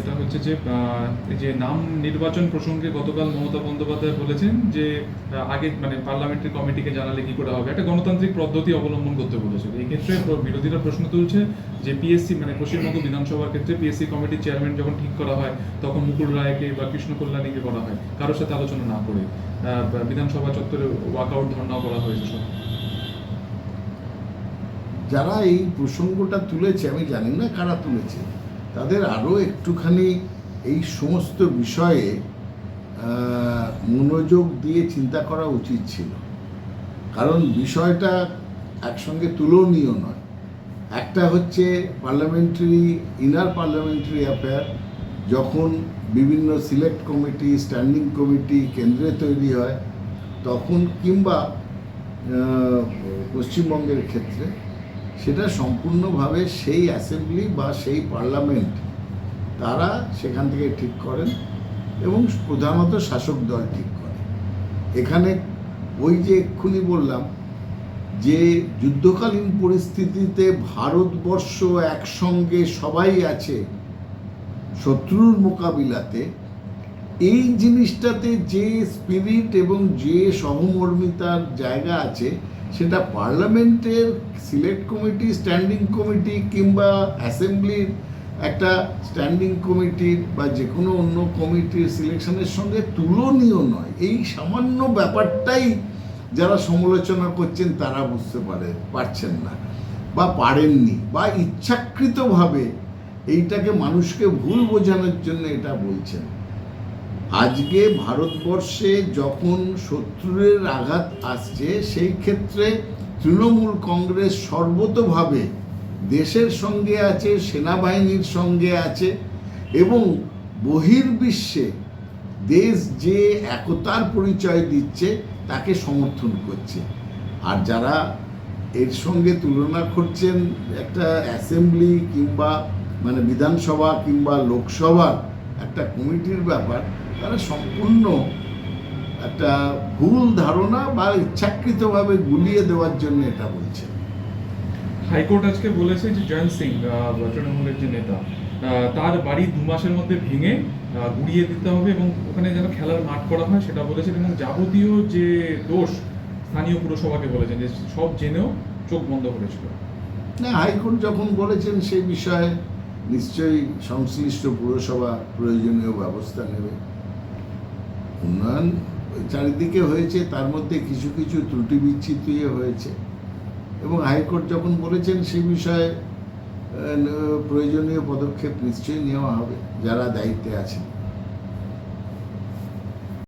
সেটা হচ্ছে যে যে নাম নির্বাচন প্রসঙ্গে গতকাল মমতা বন্দ্যোপাধ্যায় বলেছেন যে আগে মানে পার্লামেন্টারি কমিটিকে জানালে কি করে হবে? একটা গণতান্ত্রিক পদ্ধতি অবলম্বন করতে বলেছিল। এই ক্ষেত্রে বিরোধীরা প্রশ্ন তুলছে যে পিএসসি মানে পশ্চিমবঙ্গ বিধানসভার ক্ষেত্রে পিএসসি কমিটির চেয়ারম্যান যখন ঠিক করা হয়, তখন মুকুল রায়কে বা কৃষ্ণ কল্যাণীকে করা হয়। কারোর সাথে আলোচনা না করে বিধানসভা চত্বরে ওয়াকআউট ধর্ণাও করা হয়েছে যারা এই প্রসঙ্গটা তুলেছে, আমি জানি না কারা তুলেছে। তাদের আরও একটুখানি এই সমস্ত বিষয়ে মনোযোগ দিয়ে চিন্তা করা উচিত ছিল। কারণ বিষয়টা একসঙ্গে তুলনীয় নয়। একটা হচ্ছে পার্লামেন্টারি, ইনার পার্লামেন্টারি অ্যাফেয়ার, যখন বিভিন্ন সিলেক্ট কমিটি, স্ট্যান্ডিং কমিটি কেন্দ্রে তৈরি হয়, তখন কিংবা পশ্চিমবঙ্গের ক্ষেত্রে সেটা সম্পূর্ণভাবে সেই অ্যাসেম্বলি বা সেই পার্লামেন্ট তারা সেখান থেকে ঠিক করেন এবং প্রধানত শাসক দল ঠিক করে। এখানে ওই যে এক্ষুনি বললাম যে যুদ্ধকালীন পরিস্থিতিতে ভারতবর্ষ একসঙ্গে সবাই আছে, শত্রুর মোকাবিলাতে এই জিনিসটাতে যে স্পিরিট এবং যে সহমর্মিতার জায়গা আছে, সেটা পার্লামেন্টের সিলেক্ট কমিটি স্ট্যান্ডিং কমিটি কিংবা অ্যাসেম্বলির একটা স্ট্যান্ডিং কমিটির বা যে কোনো অন্য কমিটির সিলেকশনের সঙ্গে তুলনীয় নয়। এই সামান্য ব্যাপারটাই যারা সমালোচনা করছেন, তারা বুঝতে পারে, পারছেন না বা পারেননি বা ইচ্ছাকৃতভাবে এইটাকে মানুষকে ভুল বোঝানোর জন্য এটা বলছেন। আজকে ভারতবর্ষে যখন শত্রুরের আঘাত আসছে, সেই ক্ষেত্রে তৃণমূল কংগ্রেস সর্বতভাবে দেশের সঙ্গে আছে, সেনাবাহিনীর সঙ্গে আছে এবং বহির্বিশ্বে দেশ যে একতার পরিচয় দিচ্ছে, তাকে সমর্থন করছে। আর যারা এর সঙ্গে তুলনা করছেন, একটা অ্যাসেম্বলি কিংবা মানে বিধানসভা কিংবা লোকসভার একটা কমিটির ব্যাপার তারা সম্পূর্ণ একটা ভুল ধারণা বা ইচ্ছাকৃতভাবে গুলিয়ে দেওয়ার জন্য এটা বলছে। হাইকোর্ট আজকে বলেছে যে জয়ন্ত সিং তৃণমূলের যে নেতা তার বাড়ি দু মাসের মধ্যে ভেঙে গুড়িয়ে দিতে হবে এবং ওখানে যেন খেলার মাঠ করা হয় সেটা বলেছেন এবং যাবতীয় যে দোষ স্থানীয় পুরসভাকে বলেছেন যে সব জেনেও চোখ বন্ধ করেছিল। না হাইকোর্ট যখন বলেছেন সেই বিষয়ে নিশ্চয়ই সংশ্লিষ্ট পুরসভা প্রয়োজনীয় ব্যবস্থা নেবে। উন্নয়ন চারিদিকে হয়েছে, তার মধ্যে কিছু কিছু ত্রুটি বিচ্ছিতি হয়েছে। এবং হাইকোর্ট যখন বলেছেন সে বিষয়ে প্রয়োজনীয় পদক্ষেপ নিশ্চয়ই নেওয়া হবে, যারা দায়িত্বে আছেন।